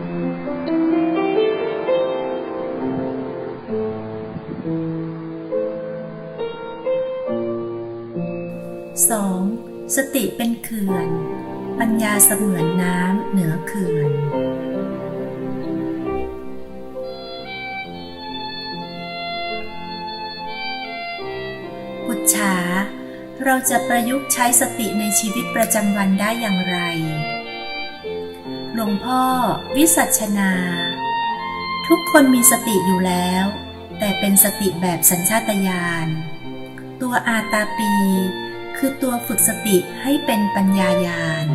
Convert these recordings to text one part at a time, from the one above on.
2. สติเป็นเขื่อน ปัญญาเสมือนน้ำเหนือเขื่อนปุจฉาเราจะประยุกต์ใช้สติในชีวิตประจำวันได้อย่างไร หลวงพ่อ วิสัชนา ทุกคนมีสติอยู่แล้ว แต่เป็นสติแบบสัญชาตญาณ ตัวอาตาปี คือตัวฝึกสติให้เป็นปัญญายาณ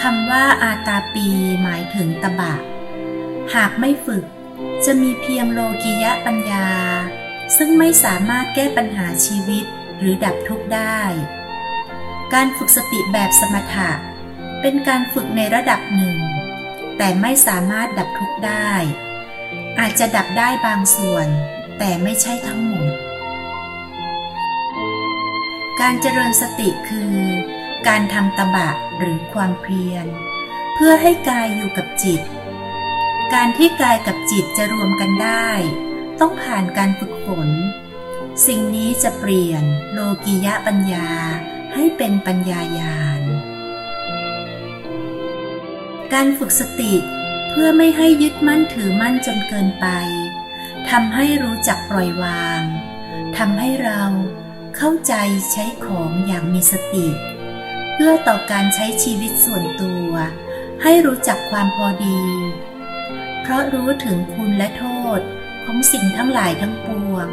คำว่าอาตาปีหมายถึงตบะ หากไม่ฝึกจะมีเพียงโลกิยะปัญญา ซึ่งไม่สามารถแก้ปัญหาชีวิตหรือดับทุกข์ได้ การฝึกสติแบบสมถะ เป็นการฝึกในระดับหนึ่ง แต่ไม่สามารถดับทุกข์ได้ อาจจะดับได้บางส่วน แต่ไม่ใช่ทั้งหมด การเจริญสติคือ การทำตบะหรือความเพียร เพื่อให้กายอยู่กับจิต การที่กายกับจิตจะรวมกันได้ ต้องผ่านการฝึกฝน สิ่งนี้จะเปลี่ยนโลกิยะปัญญา ให้เป็นปัญญายาณ การฝึกสติเพื่อไม่ให้ยึดมั่นถือมั่นจนเกินไปทำให้รู้จักปล่อยวางทำให้เราเข้าใจใช้ของอย่างมีสติ เพื่อต่อการใช้ชีวิตส่วนตัว ให้รู้จักความพอดี เพราะรู้ถึงคุณและโทษของสิ่งทั้งหลายทั้งปวง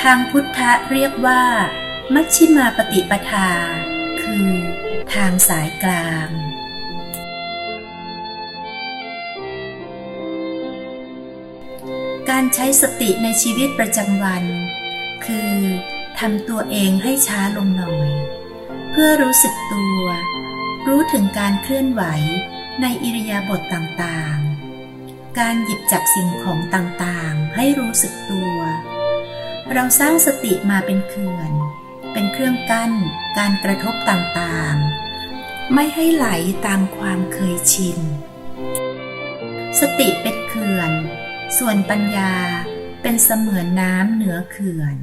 ทางพุทธะเรียกว่า มัชชิมาปฏิปทา คือ ทางสายกลาง การใช้สติในชีวิตประจำวัน คือทำตัวเองให้ช้าลงหน่อย เพื่อรู้สึกตัว รู้ถึงการเคลื่อนไหวในอิริยาบถต่างๆ การหยิบจับสิ่งของต่างๆ ให้รู้สึกตัว เราสร้างสติมาเป็นเขื่อน เป็นเครื่องกั้น การกระทบต่างๆ ไม่ให้ไหลตามความเคยชิน สติเป็นเขื่อน ส่วนปัญญาเป็นเสมือนน้ำเหนือเขื่อน